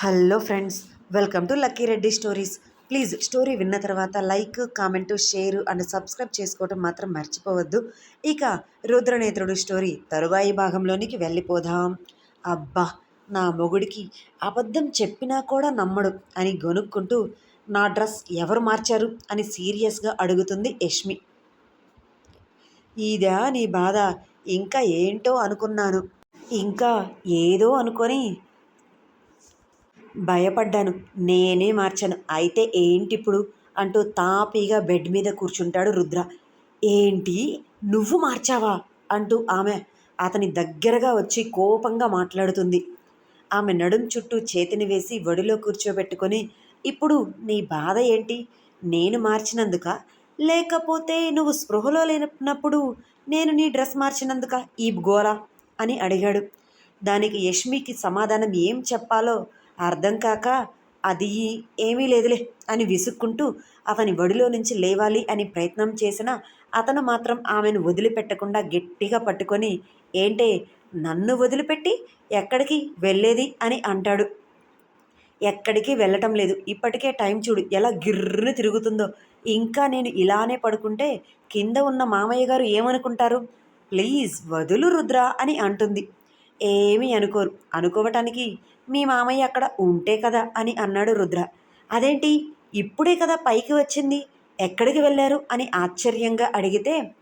Hello friends welcome to Lucky Reddy stories. Please story విన్న తర్వాత like comment share and subscribe చేసుకోవటం మాత్రం మర్చిపోవద్దు. ఇక రుద్రనేత్రుడు స్టోరీ తరువాయి భాగంలోనికి వెళ్ళిపోదాం. అబ్బా నా మొగుడికి అబద్ధం చెప్పినా కూడా నమ్మడు అని గొనుక్కుంటూ నా డ్రెస్ ఎవరు మార్చారు అని సీరియస్గా అడుగుతుంది యష్మి. ఇదా నీ బాధ ఇంకా ఏంటో అనుకున్నాను. ఇంకా ఏదో అనుకొని భయపడ్డాను. నేనే మార్చాను. అయితే ఏంటిప్పుడు? అంటూ తాపీగా బెడ్ మీద కూర్చుంటాడు రుద్ర. ఏంటి? నువ్వు మార్చావా? అంటూ ఆమె అతని దగ్గరగా వచ్చి కోపంగా మాట్లాడుతుంది. ఆమె నడుం చుట్టూ చేతిని వేసి వడిలో కూర్చోబెట్టుకొని ఇప్పుడు నీ బాధ ఏంటి? నేను మార్చినందుక? లేకపోతే నువ్వు స్పృహలో లేనప్పుడు నేను నీ డ్రెస్ మార్చినందుక? ఈ గోల అని అడిగాడు. దానికి యష్మికి సమాధానం ఏం చెప్పాలో అర్థం కాక అది ఏమీ లేదులే అని విసుక్కుంటూ అతని వడిలో నుంచి లేవాలి అని ప్రయత్నం చేసిన అతను మాత్రం ఆమెను వదిలిపెట్టకుండా గట్టిగా పట్టుకొని ఏంటే నన్ను వదిలిపెట్టి ఎక్కడికి వెళ్ళేది? అని అంటాడు. ఎక్కడికి వెళ్ళటం లేదు. ఇప్పటికే టైం చూడు ఎలా గిర్రును తిరుగుతుందో. ఇంకా నేను ఇలానే పడుకుంటే కింద ఉన్న మామయ్య గారు ఏమనుకుంటారు? ప్లీజ్ వదులు రుద్ర అని అంటుంది. ఏమీ అనుకోరు. అనుకోవటానికి మీ మామయ్య అక్కడ ఉంటే కదా అని అన్నాడు రుద్ర. అదేంటి? ఇప్పుడే కదా పైకి వచ్చింది. ఎక్కడికి వెళ్ళారు? అని ఆశ్చర్యంగా అడిగితే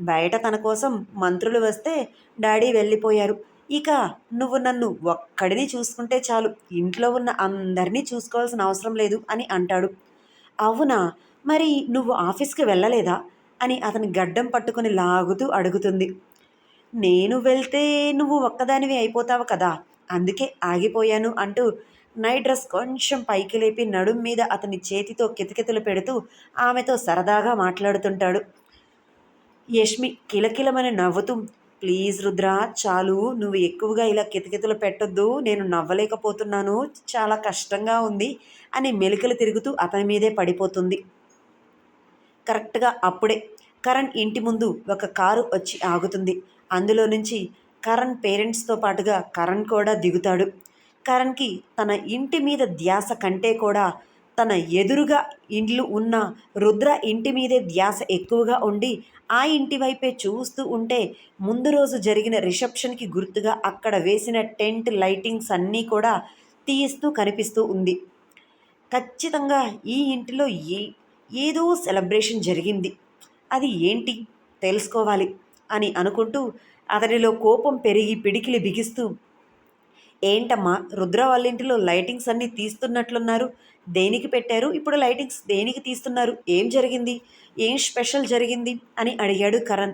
బయట తన కోసం మంత్రులు వస్తే డాడీ వెళ్ళిపోయారు. ఇక నువ్వు నన్ను ఒక్కడిని చూసుకుంటే చాలు. ఇంట్లో ఉన్న అందరినీ చూసుకోవాల్సిన అవసరం లేదు అని అంటాడు. అవునా? మరి నువ్వు ఆఫీస్కి వెళ్ళలేదా? అని అతని గడ్డం పట్టుకొని లాగుతూ అడుగుతుంది. నేను వెళ్తే నువ్వు ఒక్కదానివి అయిపోతావు కదా. అందుకే ఆగిపోయాను అంటూ నైట్ డ్రెస్ కొంచెం పైకి లేపి నడుం మీద అతని చేతితో కితకితలు పెడుతూ ఆమెతో సరదాగా మాట్లాడుతుంటాడు. యష్మి కిలకిలమని నవ్వుతూ ప్లీజ్ రుద్ర చాలు. నువ్వు ఎక్కువగా ఇలా కితకితలు పెట్టొద్దు. నేను నవ్వలేకపోతున్నాను. చాలా కష్టంగా ఉంది అని మెలికలు తిరుగుతూ అతని మీదే పడిపోతుంది. కరెక్ట్గా అప్పుడే కరణ్ ఇంటి ముందు ఒక కారు వచ్చి ఆగుతుంది. అందులో నుంచి కరణ్ పేరెంట్స్తో పాటుగా కరణ్ కూడా దిగుతాడు. కరణ్కి తన ఇంటి మీద ధ్యాస కంటే కూడా తన ఎదురుగా ఇండ్లు ఉన్న రుద్ర ఇంటి మీదే ధ్యాస ఎక్కువగా ఉండి ఆ ఇంటి వైపే చూస్తూ ఉంటే ముందు రోజు జరిగిన రిసెప్షన్కి గుర్తుగా అక్కడ వేసిన టెంట్ లైటింగ్స్ అన్నీ కూడా తీస్తూ కనిపిస్తూ ఉంది. ఖచ్చితంగా ఈ ఇంటిలో ఏ ఏదో సెలబ్రేషన్ జరిగింది. అది ఏంటి? తెలుసుకోవాలి. అని అనుకుంటూ అతనిలో కోపం పెరిగి పిడికిలి బిగిస్తూ ఏంటమ్మా రుద్ర వాళ్ళ ఇంటిలో లైటింగ్స్ అన్నీ తీస్తున్నట్లున్నారు. దేనికి పెట్టారు? ఇప్పుడు లైటింగ్స్ దేనికి తీస్తున్నారు? ఏం జరిగింది? ఏం స్పెషల్ జరిగింది? అని అడిగాడు కరణ్.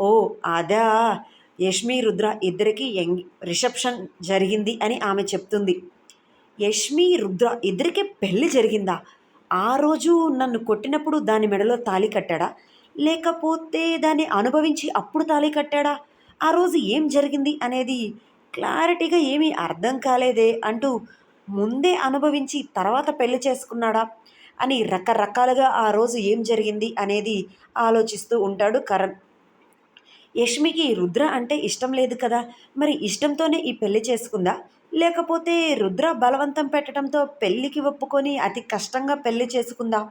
ఓ అదా. యష్మి రుద్ర ఇద్దరికి ఎంగ్ రిసెప్షన్ జరిగింది అని ఆమె చెప్తుంది. యష్మి రుద్ర ఇద్దరికి పెళ్ళి జరిగిందా? ఆ రోజు నన్ను కొట్టినప్పుడు దాని మెడలో తాళి కట్టాడా? లేకపోతే దాన్ని అనుభవించి అప్పుడు తాళి కట్టాడా? ఆ రోజు ఏం జరిగింది అనేది క్లారిటీగా ఏమీ అర్థం కాలేదే అంటూ ముందే అనుభవించి తర్వాత పెళ్ళి చేసుకున్నాడా? అని రకరకాలుగా ఆ రోజు ఏం జరిగింది అనేది ఆలోచిస్తూ ఉంటాడు కరణ్. యష్మికి రుద్ర అంటే ఇష్టం లేదు కదా? మరి ఇష్టంతోనే ఈ పెళ్ళి చేసుకుందా? లేకపోతే రుద్ర బలవంతం పెట్టడంతో పెళ్ళికి ఒప్పుకొని అతి కష్టంగా పెళ్ళి చేసుకుందా?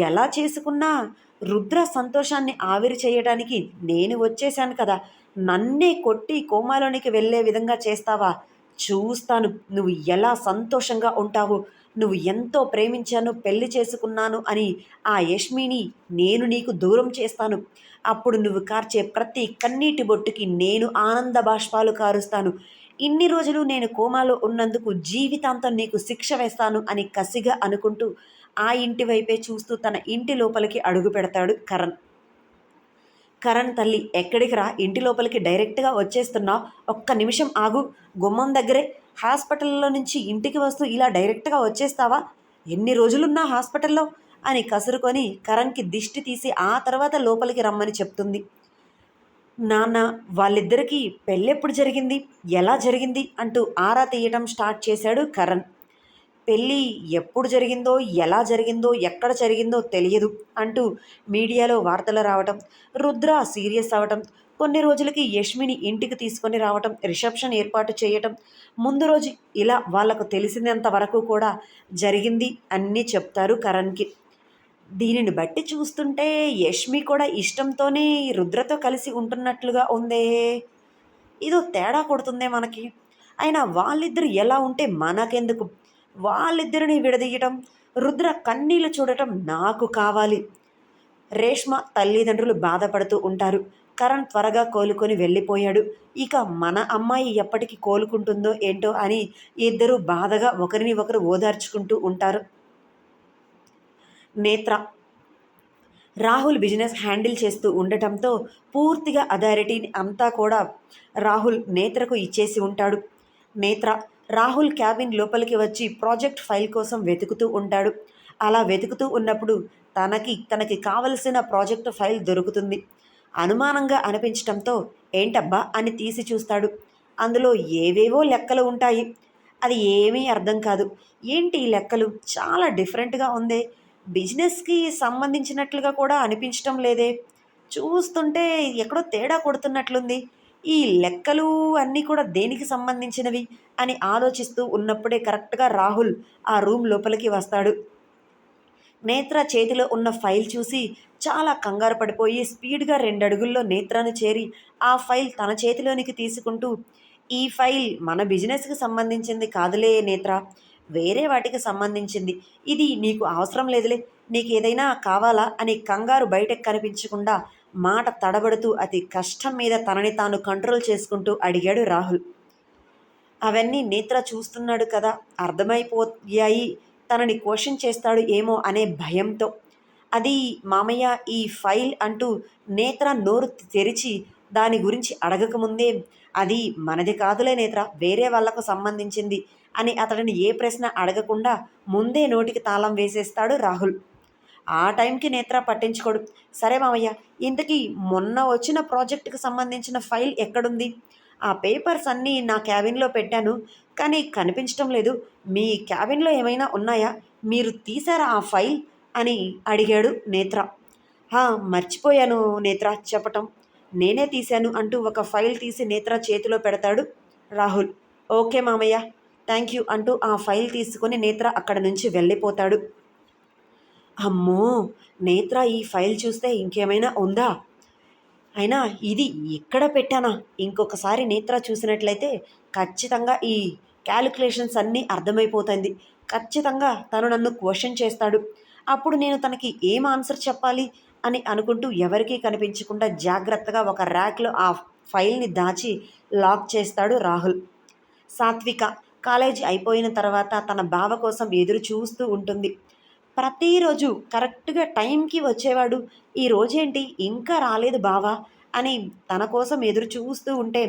ఎలా చేసుకున్నా రుద్ర సంతోషాన్ని ఆవిరి చేయడానికి నేను వచ్చేశాను కదా. నన్నే కొట్టి కోమాలోనికి వెళ్ళే విధంగా చేస్తావా? చూస్తాను. నువ్వు ఎలా సంతోషంగా ఉంటావు? నువ్వు ఎంతో ప్రేమించాను పెళ్ళి చేసుకున్నాను అని ఆ యష్మిని నేను నీకు దూరం చేస్తాను. అప్పుడు నువ్వు కార్చే ప్రతి కన్నీటి బొట్టుకి నేను ఆనంద బాష్పాలు కారుస్తాను. ఇన్ని రోజులు నేను కోమాలో ఉన్నందుకు జీవితాంతం నీకు శిక్ష వేస్తాను అని కసిగా అనుకుంటూ ఆ ఇంటి వైపే చూస్తూ తన ఇంటి లోపలికి అడుగు పెడతాడు కరణ్. కరణ్ తల్లి ఎక్కడికి రా? ఇంటి లోపలికి డైరెక్ట్గా వచ్చేస్తున్నావు ఒక్క నిమిషం ఆగు. గుమ్మం దగ్గరే. హాస్పిటల్లో నుంచి ఇంటికి వస్తూ ఇలా డైరెక్ట్గా వచ్చేస్తావా? ఎన్ని రోజులున్నా హాస్పిటల్లో? అని కసురుకొని కరణ్కి దిష్టి తీసి ఆ తర్వాత లోపలికి రమ్మని చెప్తుంది. నాన్న వాళ్ళిద్దరికీ పెళ్ళెప్పుడు జరిగింది? ఎలా జరిగింది? అంటూ ఆరా తీయటం స్టార్ట్ చేశాడు కరణ్. పెళ్ళి ఎప్పుడు జరిగిందో ఎలా జరిగిందో ఎక్కడ జరిగిందో తెలియదు అంటూ మీడియాలో వార్తలు రావటం రుద్ర సీరియస్ అవటం కొన్ని రోజులకి యష్మిని ఇంటికి తీసుకొని రావటం రిసెప్షన్ ఏర్పాటు చేయటం ముందు రోజు ఇలా వాళ్ళకు తెలిసినంత వరకు కూడా జరిగింది అన్నీ చెప్తారు కరణ్కి. దీనిని బట్టి చూస్తుంటే యష్మి కూడా ఇష్టంతోనే రుద్రతో కలిసి ఉంటున్నట్లుగా ఉందే. ఇదో తేడా కొడుతుందే మనకి. అయినా వాళ్ళిద్దరు ఎలా ఉంటే మనకెందుకు? వాళ్ళిద్దరిని విడదీయటం రుద్ర కన్నీళ్ళు చూడటం నాకు కావాలి. రేష్మ తల్లిదండ్రులు బాధపడుతూ ఉంటారు. కరణ్ త్వరగా కోలుకొని వెళ్ళిపోయాడు. ఇక మన అమ్మాయి ఎప్పటికి కోలుకుంటుందో ఏంటో అని ఇద్దరు బాధగా ఒకరిని ఒకరు ఓదార్చుకుంటూ ఉంటారు. నేత్ర రాహుల్ బిజినెస్ హ్యాండిల్ చేస్తూ ఉండటంతో పూర్తిగా అథారిటీని అంతా కూడా రాహుల్ నేత్రకు ఇచ్చేసి ఉంటాడు. నేత్ర రాహుల్ క్యాబిన్ లోపలికి వచ్చి ప్రాజెక్ట్ ఫైల్ కోసం వెతుకుతూ ఉంటాడు. అలా వెతుకుతూ ఉన్నప్పుడు తనకి తనకి కావలసిన ప్రాజెక్ట్ ఫైల్ దొరుకుతుంది. అనుమానంగా అనిపించటంతో ఏంటబ్బా? అని తీసి చూస్తాడు. అందులో ఏవేవో లెక్కలు ఉంటాయి. అది ఏమీ అర్థం కాదు. ఏంటి ఈ లెక్కలు? చాలా డిఫరెంట్గా ఉంది. బిజినెస్కి సంబంధించినట్లుగా కూడా అనిపించటం లేదే. చూస్తుంటే ఎక్కడో తేడా కొడుతున్నట్లుంది. ఈ లెక్కలు అన్నీ కూడా దేనికి సంబంధించినవి అని ఆలోచిస్తూ ఉన్నప్పుడే కరెక్ట్గా రాహుల్ ఆ రూమ్ లోపలికి వస్తాడు. నేత్ర చేతిలో ఉన్న ఫైల్ చూసి చాలా కంగారు పడిపోయి స్పీడ్గా రెండు అడుగుల్లో నేత్రను చేరి ఆ ఫైల్ తన చేతిలోనికి తీసుకుంటూ ఈ ఫైల్ మన బిజినెస్కి సంబంధించింది కాదులే నేత్ర వేరే వాటికి సంబంధించింది. ఇది నీకు అవసరం లేదులే. నీకు ఏదైనా కావాలా? అని కంగారు బయటకు కనిపించకుండా మాట తడబడుతూ అతి కష్టం మీద తనని తాను కంట్రోల్ చేసుకుంటూ అడిగాడు రాహుల్. అవన్నీ నేత్ర చూస్తున్నాడు కదా అర్థమైపోయాయి. తనని క్వశ్చన్ చేస్తాడు ఏమో అనే భయంతో. అది మామయ్య ఈ ఫైల్ అంటూ నేత్ర నోరు తెరిచి దాని గురించి అడగకముందే అది మనది కాదులే నేత్ర వేరే వాళ్ళకు సంబంధించింది అని అతడిని ఏ ప్రశ్న అడగకుండా ముందే నోటికి తాళం వేసేస్తాడు రాహుల్. ఆ టైంకి నేత్ర పట్టించుకోడు. సరే మామయ్య ఇంతకీ మొన్న వచ్చిన ప్రాజెక్టుకి సంబంధించిన ఫైల్ ఎక్కడుంది? ఆ పేపర్స్ అన్నీ నా క్యాబిన్లో పెట్టాను కానీ కనిపించటం లేదు. మీ క్యాబిన్లో ఏమైనా ఉన్నాయా? మీరు తీసారా ఆ ఫైల్? అని అడిగాడు నేత్ర. మర్చిపోయాను నేత్ర చెప్పటం. నేనే తీశాను అంటూ ఒక ఫైల్ తీసి నేత్ర చేతిలో పెడతాడు రాహుల్. ఓకే మామయ్య థ్యాంక్ యూ అంటూ ఆ ఫైల్ తీసుకొని నేత్ర అక్కడ నుంచి వెళ్ళిపోతాడు. అమ్మో నేత్ర ఈ ఫైల్ చూస్తే ఇంకేమైనా ఉందా? అయినా ఇది ఎక్కడ పెట్టానా? ఇంకొకసారి నేత్ర చూసినట్లయితే ఖచ్చితంగా ఈ క్యాలిక్యులేషన్స్ అన్నీ అర్థమైపోతుంది. ఖచ్చితంగా తను నన్ను క్వశ్చన్ చేస్తాడు. అప్పుడు నేను తనకి ఏం ఆన్సర్ చెప్పాలి అని అనుకుంటూ ఎవరికీ కనిపించకుండా జాగ్రత్తగా ఒక ర్యాక్లో ఆ ఫైల్ని దాచి లాక్ చేస్తాడు రాహుల్. సాత్విక కాలేజీ అయిపోయిన తర్వాత తన బావ కోసం ఎదురు చూస్తూ ఉంటుంది. ప్రతిరోజు కరెక్ట్గా టైంకి వచ్చేవాడు ఈ రోజేంటి? ఇంకా రాలేదు బావా అని తన కోసం ఎదురు చూస్తూ ఉంటే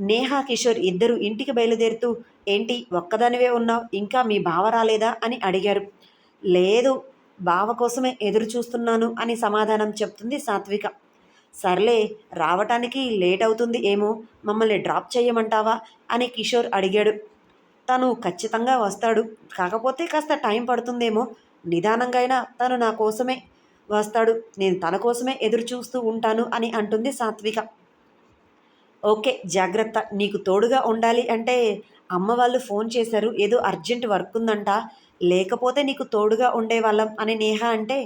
నేహా కిషోర్ ఇద్దరు ఇంటికి బయలుదేరుతూ ఏంటి ఒక్కదానివే ఉన్నావు? ఇంకా మీ బావ రాలేదా? అని అడిగారు. లేదు బావ కోసమే ఎదురు చూస్తున్నాను అని సమాధానం చెప్తుంది సాత్విక. సర్లే రావటానికి లేట్ అవుతుంది ఏమో మమ్మల్ని డ్రాప్ చేయమంటావా? అని కిషోర్ అడిగాడు. తను ఖచ్చితంగా వస్తాడు. కాకపోతే కాస్త టైం పడుతుందేమో నిదానంగా అయినా తను నా కోసమే వస్తాడు. నేను తన కోసమే ఎదురు చూస్తూ ఉంటాను అని అంటుంది సాత్విక. ఓకే జాగ్రత్త. నీకు తోడుగా ఉండాలి అంటే అమ్మ వాళ్ళు ఫోన్ చేశారు. ఏదో అర్జెంట్ వర్క్ ఉందంట లేకపోతే నీకు తోడుగా ఉండేవాళ్ళం అని నేహ అంటే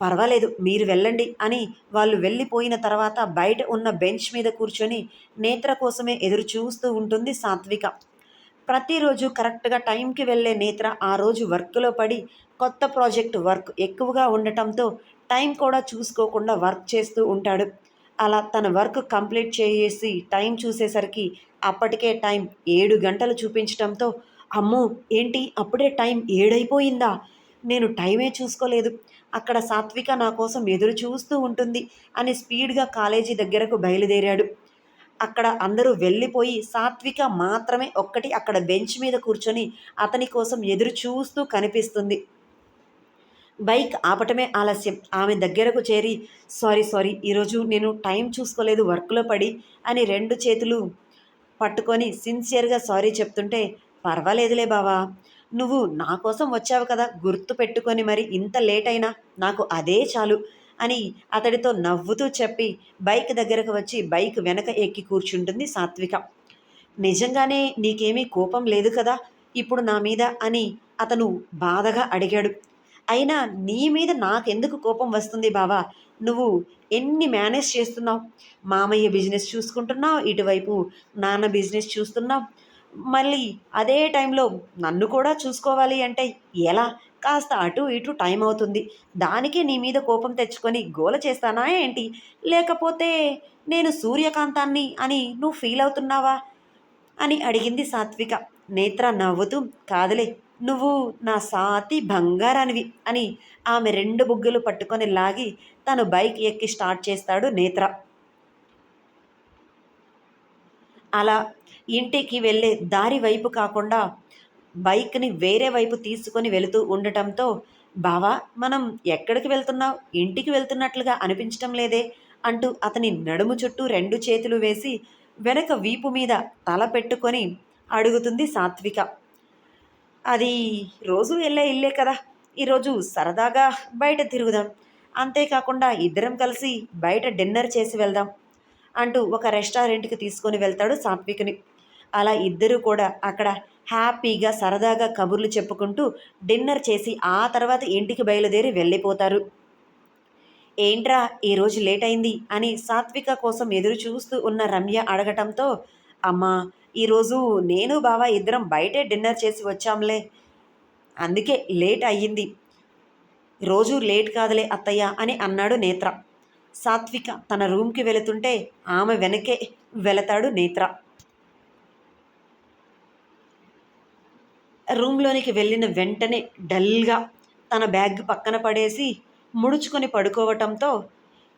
పర్వాలేదు మీరు వెళ్ళండి అని వాళ్ళు వెళ్ళిపోయిన తర్వాత బయట ఉన్న బెంచ్ మీద కూర్చొని నేత్ర కోసమే ఎదురు చూస్తూ ఉంటుంది సాత్విక. ప్రతిరోజు కరెక్ట్గా టైంకి వెళ్ళే నేత్ర ఆ రోజు వర్క్లో పడి కొత్త ప్రాజెక్ట్ వర్క్ ఎక్కువగా ఉండటంతో టైం కూడా చూసుకోకుండా వర్క్ చేస్తూ ఉంటాడు. అలా తన వర్క్ కంప్లీట్ చేసి టైం చూసేసరికి అప్పటికే టైం ఏడు గంటలు చూపించడంతో అమ్మో ఏంటి? అప్పుడే టైం ఏడైపోయిందా? నేను టైమే చూసుకోలేదు. అక్కడ సాత్విక నా కోసం ఎదురు చూస్తూ ఉంటుంది అని స్పీడ్గా కాలేజీ దగ్గరకు బయలుదేరాడు. అక్కడ అందరూ వెళ్ళిపోయి సాత్విక మాత్రమే ఒక్కటి అక్కడ బెంచ్ మీద కూర్చొని అతని కోసం ఎదురు చూస్తూ కనిపిస్తుంది. బైక్ ఆపటమే ఆలస్యం. ఆమె దగ్గరకు చేరి సారీ సారీ ఈరోజు నేను టైం చూసుకోలేదు వర్క్లో పడి అని రెండు చేతులు పట్టుకొని సిన్సియర్గా సారీ చెప్తుంటే పర్వాలేదులే బావా నువ్వు నా కోసం వచ్చావు కదా గుర్తు పెట్టుకొని మరి ఇంత లేట్ అయినా నాకు అదే చాలు అని అతడితో నవ్వుతూ చెప్పి బైక్ దగ్గరకు వచ్చి బైక్ వెనక ఎక్కి కూర్చుంటుంది సాత్విక. నిజంగానే నీకేమీ కోపం లేదు కదా ఇప్పుడు నా మీద అని అతను బాధగా అడిగాడు. అయినా నీ మీద నాకెందుకు కోపం వస్తుంది బావా? నువ్వు ఎన్ని మేనేజ్ చేస్తున్నావు? మామయ్య బిజినెస్ చూసుకుంటున్నావు ఇటువైపు నాన్న బిజినెస్ చూస్తున్నావు. మళ్ళీ అదే టైంలో నన్ను కూడా చూసుకోవాలి అంటే ఎలా? కాస్త అటు ఇటు టైం అవుతుంది. దానికి నీ మీద కోపం తెచ్చుకొని గోల చేస్తానా ఏంటి? లేకపోతే నేను సూర్యకాంతాన్ని అని నువ్వు ఫీల్ అవుతున్నావా? అని అడిగింది సాత్విక. నేత్ర నవ్వుతూ కాదులే నువ్వు నా సాతి బంగారానివి అని ఆమె రెండు బుగ్గలు పట్టుకొని లాగి తను బైక్ ఎక్కి స్టార్ట్ చేస్తాడు నేత్ర. అలా ఇంటికి వెళ్ళే దారి వైపు కాకుండా బైక్ని వేరే వైపు తీసుకొని వెళుతూ ఉండటంతో బావా మనం ఎక్కడికి వెళ్తున్నావు? ఇంటికి వెళ్తున్నట్లుగా అనిపించటం లేదే అంటూ అతని నడుము చుట్టూ రెండు చేతులు వేసి వెనక వీపు మీద తల పెట్టుకొని అడుగుతుంది సాత్విక. అది రోజు వెళ్ళే ఇల్లే కదా. ఈరోజు సరదాగా బయట తిరుగుదాం. అంతేకాకుండా ఇద్దరం కలిసి బయట డిన్నర్ చేసి వెళ్దాం అంటూ ఒక రెస్టారెంట్కి తీసుకొని వెళ్తాడు సాత్విక్ని. అలా ఇద్దరూ కూడా అక్కడ హ్యాపీగా సరదాగా కబుర్లు చెప్పుకుంటూ డిన్నర్ చేసి ఆ తర్వాత ఇంటికి బయలుదేరి వెళ్ళిపోతారు. ఏంట్రా ఈరోజు లేట్ అయింది? అని సాత్విక కోసం ఎదురు చూస్తూ ఉన్న రమ్య అడగటంతో అమ్మా ఈరోజు నేను బావ ఇద్దరం బయటే డిన్నర్ చేసి వచ్చాంలే. అందుకే లేట్ అయ్యింది. రోజు లేట్ కాదులే అత్తయ్య అని అన్నాడు నేత్ర. సాత్విక తన రూమ్కి వెళుతుంటే ఆమె వెనకే వెళతాడు నేత్ర. రూమ్లోనికి వెళ్ళిన వెంటనే డల్గా తన బ్యాగ్ పక్కన పడేసి ముడుచుకొని పడుకోవటంతో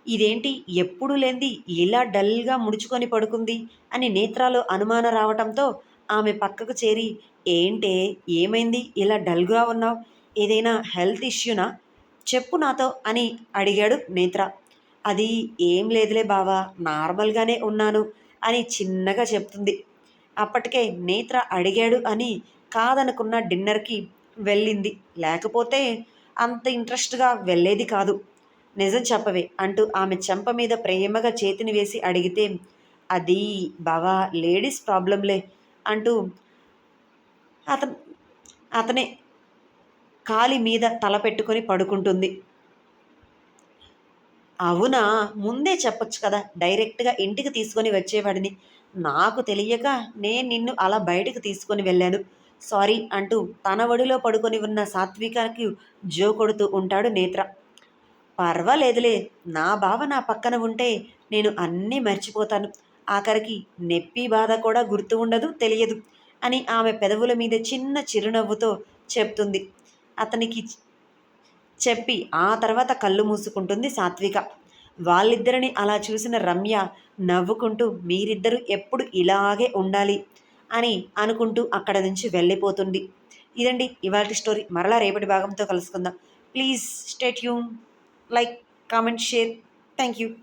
ఇదేంటి? ఎప్పుడు లేంది? ఇలా డల్గా ముడుచుకొని పడుకుంది? అని నేత్రాలు అనుమానం రావటంతో ఆమె పక్కకు చేరి ఏంటే? ఏమైంది? ఇలా డల్గా ఉన్నావు? ఏదైనా హెల్త్ ఇష్యూనా? చెప్పు నాతో అని అడిగాడు నేత్ర. అది ఏం లేదులే బావా నార్మల్గానే ఉన్నాను అని చిన్నగా చెప్తుంది. అప్పటికే నేత్ర అడిగాడు అని కాదనుకున్న డిన్నర్కి వెళ్ళింది. లేకపోతే అంత ఇంట్రెస్ట్గా వెళ్ళేది కాదు. నిజం చెప్పవే అంటూ ఆమె చెంప మీద ప్రేమగా చేతిని వేసి అడిగితే అది బావా లేడీస్ ప్రాబ్లంలే అంటూ అతను అతనే కాలి మీద తల పెట్టుకొని పడుకుంటుంది. అవునా ముందే చెప్పొచ్చు కదా డైరెక్ట్గా ఇంటికి తీసుకొని వచ్చేవాడిని. నాకు తెలియక నేను నిన్ను అలా బయటకు తీసుకొని వెళ్ళాను. సారీ అంటూ తన ఒడిలో పడుకొని ఉన్న సాత్వికకి జో కొడుతూ ఉంటాడు నేత్ర. పర్వాలేదులే నా బావ నా పక్కన ఉంటే నేను అన్నీ మర్చిపోతాను. ఆఖరికి నెప్పి బాధ కూడా గుర్తు ఉండదు తెలియదు అని ఆమె పెదవుల మీద చిన్న చిరునవ్వుతో చెప్తుంది. అతనికి చెప్పి ఆ తర్వాత కళ్ళు మూసుకుంటుంది సాత్విక. వాళ్ళిద్దరిని అలా చూసిన రమ్య నవ్వుకుంటూ మీరిద్దరూ ఎప్పుడు ఇలాగే ఉండాలి అని అనుకుంటూ అక్కడ నుంచి వెళ్ళిపోతుంది. ఇదండి ఇవాళ స్టోరీ. మరలా రేపటి భాగంతో కలుసుకుందాం. ప్లీజ్ స్టేట్ యూమ్ like comment share. Thank you